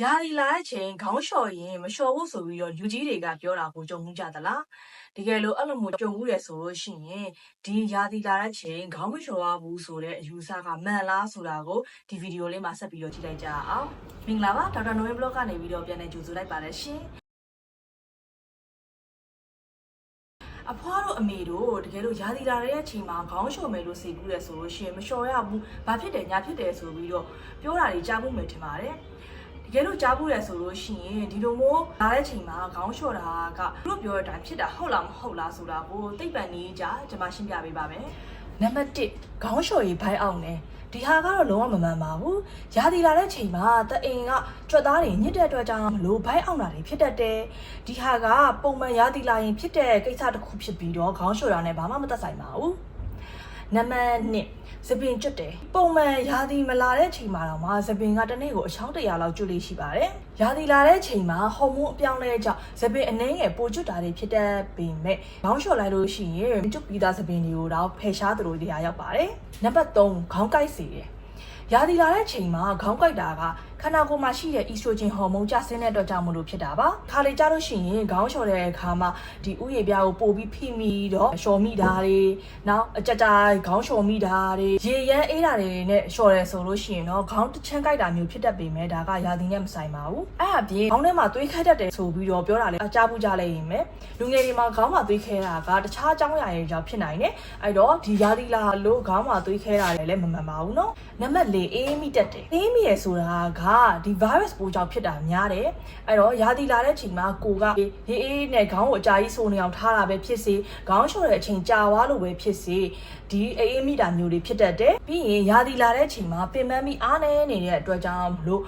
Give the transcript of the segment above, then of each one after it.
ယာဒီလာတဲ့ချိန်ခေါင်းလျှော်ရင်မလျှော်ဘူးဆိုပြီးတော့လူကြီးတွေကပြောတာကိုကြုံမှုကြသလားတကယ်လို့အဲ့လိုမျိုးကြုံမှုတယ်ဆိုလို့ရှိရင်ဒီယာဒီလာတဲ့ချိန်ခေါင်းမလျှော်ရဘူးဆိုတဲ့အယူဆကမှန်လားဆိုတာကိုဒီဗီဒီယိုလေးမှာဆက်ပြီးတော့ကြည့်လိုက်ကြအောင်မင်္ဂလာပါဒေါက်တာနိုဝင်ဘလော့ကနေပြီးတော့ပြန်လည်ကြိုဆိုလိုက်ပါတယ်ရှင်အဖွားတို့အမေတို့တကယ်လို့ယာဒီလာတဲ့အချိန်မှာခေါင်းလျှော်မယ်လို့စိတ်ကူးတယ်ဆိုလို့ရှိရင်မလျှော်ရဘူးဘာဖြစ်တယ်ညာဖြစ်တယ်ဆိုပြီးတော့ပြောတာတွေကြားမှုမယ်ထင်ပါတယ် တကယ်လို့ကြားဘူးရဆိုလို့ရှိရင်ဒီလိုမျိုးလာတဲ့ချိန်မှာခေါင်းလျှော့တာကသူတို့ပြောတဲ့အတိုင်းဖြစ်တာဟုတ်လားမဟုတ်လားဆိုတာကိုသိပ္ပံနည်းကြကျွန်မရှင်းပြပေးပါမယ်နံပါတ်1ခေါင်းလျှော့ရေးဘိုင်းအောင်နေဒီဟာကတော့လုံးဝမမှန်ပါဘူး။ရာသီလာတဲ့ချိန်မှာတအိမ်ကကြွက်သားတွေညစ်တဲ့အတွက်ကြောင့်မလို့ဘိုင်းအောင်တာတွေဖြစ်တတ်တယ်။ဒီဟာကပုံမှန်ရာသီလာရင်ဖြစ်တဲ့ကိစ္စတစ်ခုဖြစ်ပြီးတော့ခေါင်းလျှော့တာနဲ့ဘာမှမသက်ဆိုင်ပါဘူး။ နံပါတ်2စပင်ကျွတ်တယ်ပုံမှန်ရာသီမလာတဲ့ချိန်မှာတော့မှစပင်ကတစ်နေ့ကိုအချောင်းတရာလောက်ကျွတ်လေးရှိပါတယ်ရာသီလာတဲ့ချိန်မှာဟော်မုန်းအပြောင်းလဲကြောင့်စပင်အနှဲငယ်ပိုကျွတ်တာတွေဖြစ်တတ်ပေမဲ့ခေါင်းလျှော်လိုက်လို့ရှိရင်ကျွတ်ပြီးသားစပင်တွေကိုတော့ဖယ်ရှားသလိုတရားရောက်ပါတယ်နံပါတ်3ခေါင်းကိုက်စီတယ် ရာသီလာတဲ့ချိန်မှာခေါင်းကိုက်တာကခန္ဓာကိုယ်မှာရှိတဲ့ estrogen ဟော်မုန်းကျဆင်းတဲ့အတွက်ကြောင့်မလို့ဖြစ်တာပါ။ခါလေကြလို့ရှိရင်ခေါင်းလျှော်တဲ့အခါမှာဒီဥယျာဉ်ပြားကိုပို့ပြီးဖိမိတော့လျှော်မိတာတွေနောက်အကြတာခေါင်းလျှော်မိတာတွေရေရမ်းအေးတာတွေနဲ့လျှော်တယ်ဆိုလို့ရှိရင်တော့ခေါင်းတစ်ချမ်းကိုက်တာမျိုးဖြစ်တတ်ပေမဲ့ဒါကရာသီနဲ့မဆိုင်ပါဘူး။အဲ့အပြင်ခေါင်းထဲမှာသွေးခတ်တတ်တယ်ဆိုပြီးတော့ပြောတာလည်းအကြားပူကြလိုက်ရင်ပဲလူငယ်တွေမှာခေါင်းမှာသွေးခဲတာကတခြားအကြောင်းအရာတွေကြောင့်ဖြစ်နိုင်တယ်။အဲ့တော့ဒီရာသီလာလို့ခေါင်းမှာသွေးခဲတာလည်းမမှန်ပါဘူးနော်။နံပါတ်၄အေးမိတက်တယ်အေးမိရဆိုတာကဒီ virus ပိုးကြောင့်ဖြစ်တာများတယ်အဲ့တော့ရာသီလာတဲ့ချိန်မှာကိုကရေအေးနဲ့ခေါင်းကိုအကြာကြီးဆိုးနေအောင်ထားတာပဲဖြစ်စေခေါင်းလျှော်တဲ့အချိန်ကြာသွားလို့ပဲဖြစ်စေဒီအေးအေးမိတာမျိုးတွေဖြစ်တတ်တယ်ပြီးရင်ရာသီလာတဲ့ချိန်မှာပင်ပန်းပြီးအားနေနေတဲ့အတွက်ကြောင့်မလို့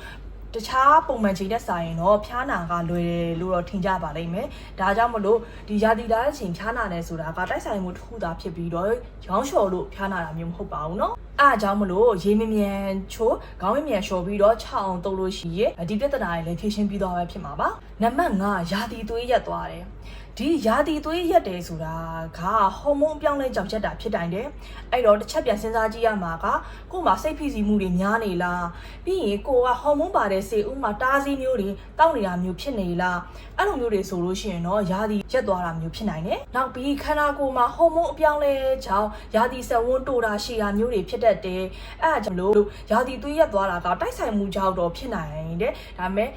တခြားပုံမှန်ချိန်နဲ့စာရင်တော့ဖျားနာကလွယ်တယ်လို့တော့ထင်ကြပါလိမ့်မယ်။ဒါကြောင့်မလို့ဒီရာသီလာတဲ့ချိန်ဖျားနာတယ်ဆိုတာကတိုက်ဆိုင်မှုတစ်ခုသာဖြစ်ပြီးတော့ရောင်းလျှော်လို့ဖျားနာတာမျိုးမဟုတ်ပါဘူးเนาะ။အားကြောင့်မလို့ရေမမြန်ချိုးခေါင်းမမြန်လျှော်ပြီးတော့ခြောက်အောင်တုပ်လို့ရှိရင်ဒီပြဿနာတွေလည်းဖြေရှင်းပြီးသွားပဲဖြစ်မှာပါ။ နံပါတ်5ရာသီသွေးရက်သွားတယ်။ဒီရာသီသွေးရက်တယ်ဆိုတာကဟော်မုန်းအပြောင်းလဲကြောင့်ရက်တာဖြစ်တိုင်းတယ်။အဲ့တော့တစ်ချက်ပြန်စဉ်းစားကြည့်ရမှာကကို့မှာစိတ်ဖိစီးမှုတွေများနေလား။ပြီးရင်ကိုကဟော်မုန်းပါတဲ့စေဥမှာတားဆီးမျိုးတွေတောက်နေတာမျိုးဖြစ်နေလား။အဲ့လိုမျိုးတွေဆိုလို့ရှိရင်တော့ရာသီရက်သွားတာမျိုးဖြစ်နိုင်တယ်။နောက်ပြီးခန္ဓာကိုယ်မှာဟော်မုန်းအပြောင်းလဲကြောင့်ရာသီဆက်ဝန်းတိုတာရှည်တာမျိုးတွေဖြစ်တတ်တယ်။အဲ့ဒါကြောင့်လို့ရာသီသွေးရက်သွားတာကတိုက်ဆိုင်မှုကြောင့်တော့ဖြစ်နိုင်တယ်။ဒါပေမဲ့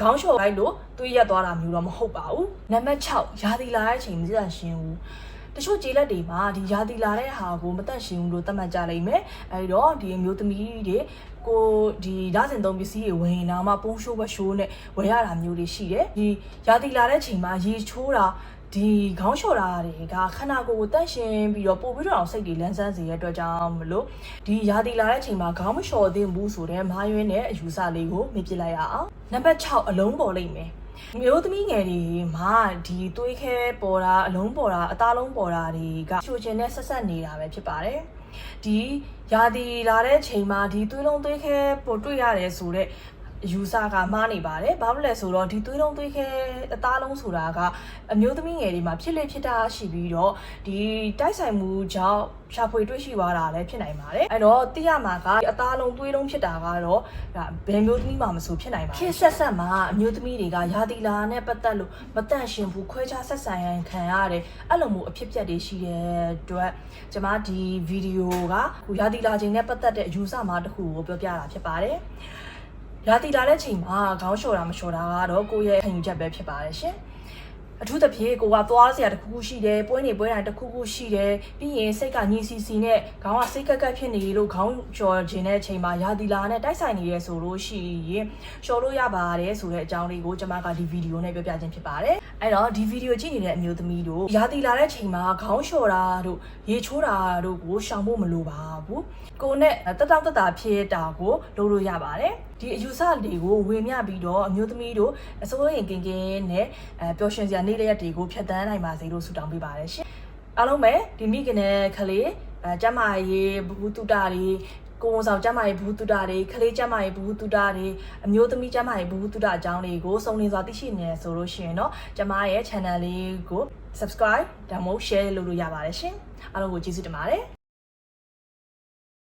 ခေါင်းလျှော်လိုက်လို့သွေးရက်သွားတာမျိုးတော့မဟုတ်ပါဘူးနံပါတ်6ရာသီလာတဲ့အချိန်မစရှင်းဘူးတချို့ကြေးလက်တွေမှာဒီရာသီလာတဲ့ဟာကိုမတက်ရှင်ဘူးလို့သတ်မှတ်ကြလိမ့်မယ်အဲဒီတော့ဒီအမျိုးသမီးတွေကိုဒီဓာတ်စင်သုံးပစ္စည်းတွေဝင်လာမှပုံးရှိုးဘရှိုးနဲ့ဝယ်ရတာမျိုးတွေရှိတယ်ဒီရာသီလာတဲ့ချိန်မှာရေချိုးတာ ဒီခေါင်းလျှော်တာတွေကခန္ဓာကိုယ်ကိုတန့်ရှင်းပြီးတော့ပို့ပြီးတော့စိတ်တွေလန်းဆန်းစေတဲ့အတွက်ကြောင့်မလို့ဒီရာသီလာတဲ့အချိန်မှာခေါင်းမလျှော်သင့်ဘူးဆိုတဲ့မာယွင်းတဲ့အယူဆလေးကိုမေ့ပစ်လိုက်ရအောင်နံပါတ်6အလုံးပေါ်လိမ့်မယ်မျိုးသမီးငယ်တွေမှာဒီသွေးခဲပေါ်တာအလုံးပေါ်တာအသားလုံးပေါ်တာတွေကချိုချင်နဲ့ဆက်ဆက်နေတာပဲဖြစ်ပါတယ်ဒီရာသီလာတဲ့ချိန်မှာဒီသွေးလုံးသွေးခဲပေါ်တွေ့ရတယ်ဆိုတော့ ယူဆကမှားနေပါတယ်။ဘာလို့လဲဆိုတော့ဒီသွေးလုံးသွေးခဲအသားလုံးဆိုတာကအမျိုးသမီးငယ်တွေမှာဖြစ်လေဖြစ်တာရှိပြီးတော့ဒီတိုက်ဆိုင်မှုကြောင့်ရှာဖွေတွေ့ရှိသွားတာလည်းဖြစ်နိုင်ပါတယ်။အဲ့တော့သိရမှာကအသားလုံးသွေးလုံးဖြစ်တာကတော့ဒါဘယ်မျိုးသမီးမှမဆိုဖြစ်နိုင်ပါဘူး။ခေတ်ဆက်ဆက်မှာအမျိုးသမီးတွေကရာသီလာနဲ့ပတ်သက်လို့မတန့်ရှင်ဘူးခွဲခြားဆက်ဆံရန်ခံရတယ်။အဲ့လိုမျိုးအဖြစ်ပြက်တွေရှိတဲ့အတွက်ကျွန်မဒီဗီဒီယိုကရာသီလာချိန်နဲ့ပတ်သက်တဲ့အယူဆမှာတစ်ခုကိုပြောပြတာဖြစ်ပါတယ်။ ရာသီလာတဲ့ချိန်မှာခေါင်းလျှော်တာမလျှော်တာကတော့ကိုယ့်ရဲ့ခံယူချက်ပဲဖြစ်ပါတယ်ရှင်အထူးသဖြင့်ကိုကသွားစရာတစ်ခုခုရှိတယ်ပွဲနေပွဲတိုင်းတစ်ခုခုရှိတယ်ပြီးရင်စိတ်ကညီစီစီနဲ့ခေါင်းကစိတ်ကက်ကက်ဖြစ်နေလို့ခေါင်းလျှော်ခြင်းတဲ့အချိန်မှာရာသီလာနဲ့တိုက်ဆိုင်နေရဲဆိုလို့ရှိရင်လျှော်လို့ရပါတယ်ဆိုတဲ့အကြောင်းလေးကိုကျွန်မကဒီဗီဒီယိုနဲ့ပြောပြခြင်းဖြစ်ပါတယ်အဲ့တော့ဒီဗီဒီယိုကြည့်နေတဲ့အမျိုးသမီးတို့ရာသီလာတဲ့ချိန်မှာခေါင်းလျှော်တာတို့ရေချိုးတာတို့ကိုရှောင်ဖို့မလိုပါဘူးကိုနဲ့တက်တောက်တက်တာဖြစ်တာကိုလုပ်လို့ရပါတယ်ဒီအယူဆတွေကိုဝေမျှပြီးတော့အမျိုးသမီးတို့အစိုးရကင်ကင်းနဲ့အဲပျော်ရွှင်စရာနေ့ရက်တွေကိုဖြတ်သန်းနိုင်ပါစေလို့ဆုတောင်းပေးပါတယ်ရှင်အားလုံးပဲဒီမိခင်နဲ့ခလေးအဲကျမရေးဘူးတုတာတွေကိုဝန်ဆောင်ကျမရေးဘူးတုတာတွေခလေးကျမရေးဘူးတုတာတွေအမျိုးသမီးကျမရေးဘူးတုတာအကြောင်းတွေကိုစုံလင်စွာသိရှိနေဆိုလို့ရှိရင်တော့ကျမရဲ့ channel လေးကို subscribe ဒါမှမဟုတ် share လုပ်လို့ရပါတယ်ရှင်အားလုံးကိုကျေးဇူးတင်ပါတယ်